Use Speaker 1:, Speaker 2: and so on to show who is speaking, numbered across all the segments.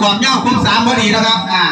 Speaker 1: ความยาวความสามพอดีนะครับ อ่า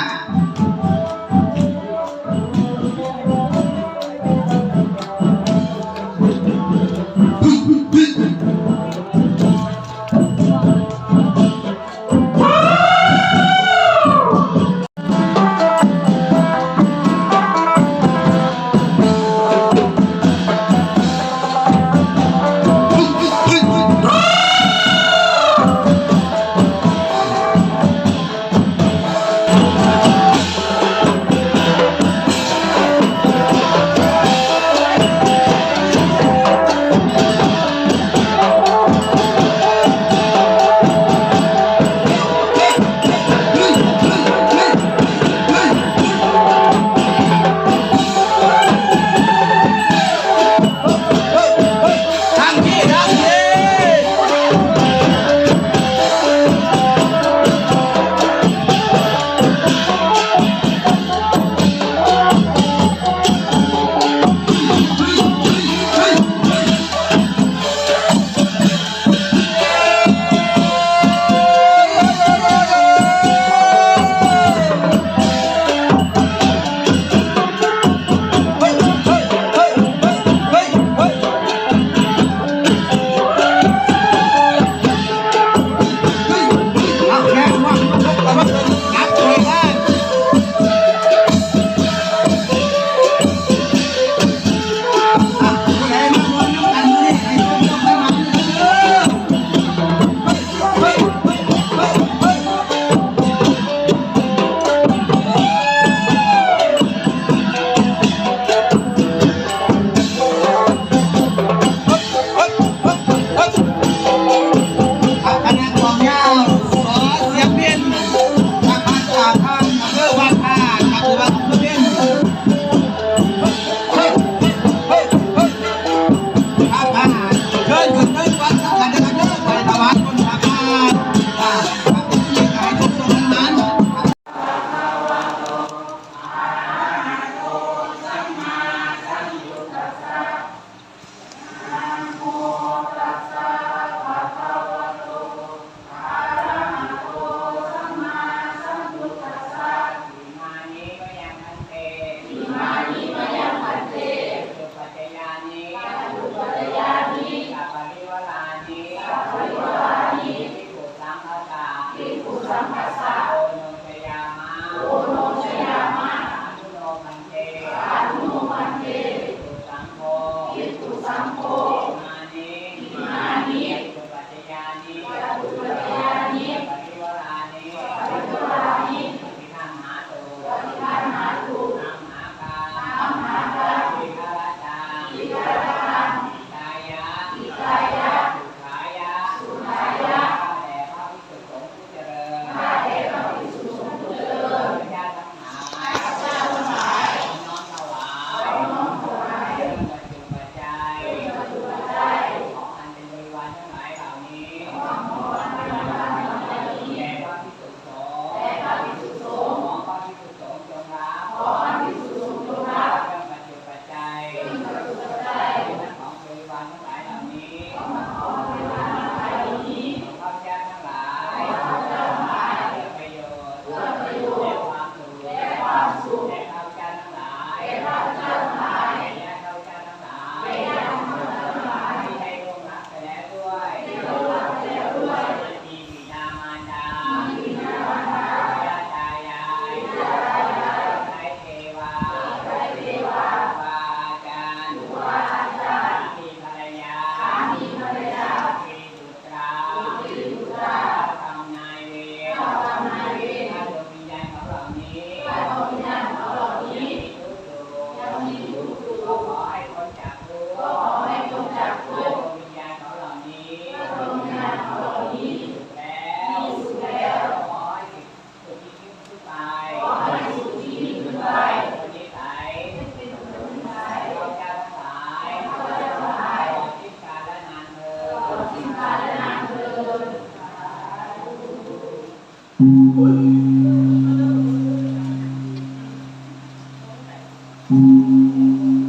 Speaker 1: Mm-hmm.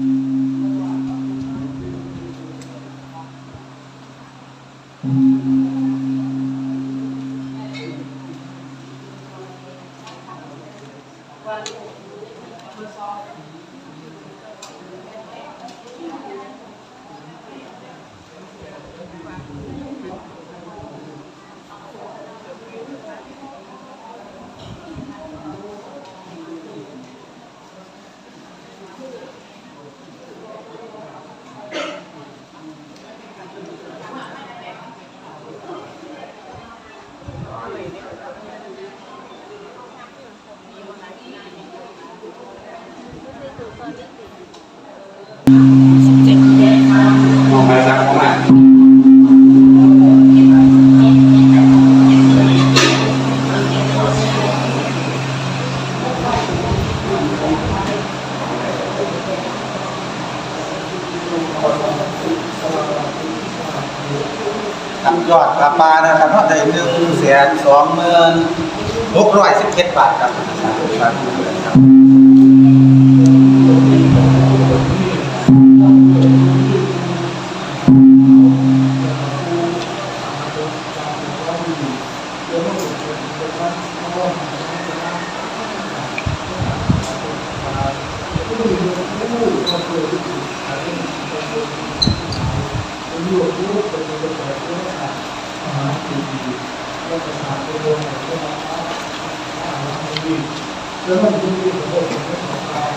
Speaker 1: มอ
Speaker 2: งไปสักประมาณทำยอดปลาปลานะครับก็ได้หนึ่งแสนสองหมื่นหกร้อยสิบเจ็ดบาทครับ แล้วมันมีผลผลของการ